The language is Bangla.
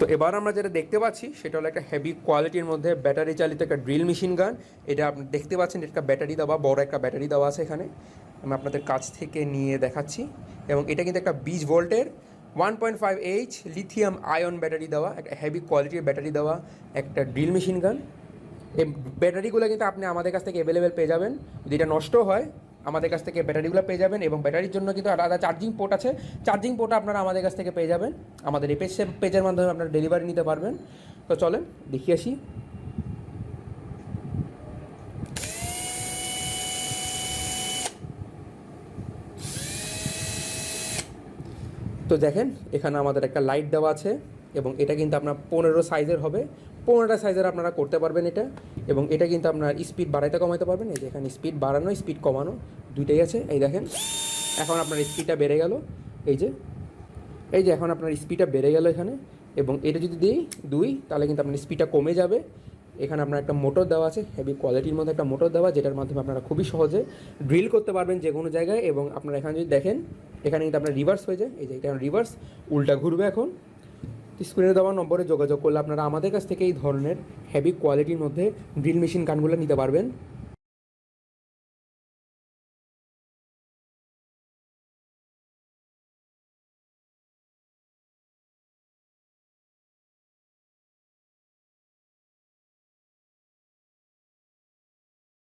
তো এবার আমরা যেটা দেখতে পাচ্ছি, সেটা হলো একটা হেভি কোয়ালিটির মধ্যে ব্যাটারি চালিত একটা ড্রিল মেশিন গান এটা আপনি দেখতে পাচ্ছেন, এটা ব্যাটারি দেওয়া, বড় একটা ব্যাটারি দেওয়া আছে এখানে। আমি আপনাদের কাছ থেকে নিয়ে দেখাচ্ছি। এবং এটা কিন্তু একটা বিশ ভোল্টের one point five H lithium ion battery দেওয়া, একটা হেভি কোয়ালিটির ব্যাটারি দেওয়া একটা ড্রিল মেশিন গান এই ব্যাটারিগুলো কিন্তু আপনি আমাদের কাছ থেকে অ্যাভেলেবেল পেয়ে যাবেন। যদি এটা নষ্ট হয় আমাদের কাছ থেকে ব্যাটারিগুলো পেয়ে যাবেন এবং ব্যাটারির জন্য কিন্তু আলাদা চার্জিং পোর্ট আছে। চার্জিং পোর্ট আপনারা আমাদের কাছ থেকে পেয়ে যাবেন। আমাদের এই পেজ পেজের মাধ্যমে আপনারা ডেলিভারি নিতে পারবেন। তো চলেন, দেখিয়ে আসি। তো দেখেন, এখানে আমাদের একটা লাইট দেওয়া আছে। এবং এটা কিন্তু আপনার পনেরো সাইজের হবে। পনেরোটা সাইজের আপনারা করতে পারবেন এটা। এবং এটা কিন্তু আপনার স্পিড বাড়াইতে কমাইতে পারবেন। এই যে এখানে স্পিড বাড়ানো স্পিড কমানো, দুইটাই আছে। এই দেখেন, এখন আপনার স্পিডটা বেড়ে গেল। এই যে এই যে এখন আপনার স্পিডটা বেড়ে গেল এখানে। এবং এটা যদি দিই, দুই, তাহলে কিন্তু আপনার স্পিডটা কমে যাবে। এখানে আপনার একটা মোটর দেওয়া আছে হেভি কোয়ালিটির মধ্যে একটা মোটর দেওয়া, যেটার মাধ্যমে আপনারা খুবই সহজে ড্রিল করতে পারবেন যে কোনো জায়গায়। এবং আপনারা এখানে যদি দেখেন, এখানে কিন্তু আপনার রিভার্স হয়ে যায়। এই যে, এটা রিভার্স উল্টা ঘুরবে এখন। স্ক্রিনে দেওয়া নম্বরে যোগাযোগ করলে আপনারা আমাদের কাছ থেকে এই ধরনের হেভি কোয়ালিটির মধ্যে ড্রিল মেশিন গানগুলো নিতে পারবেন।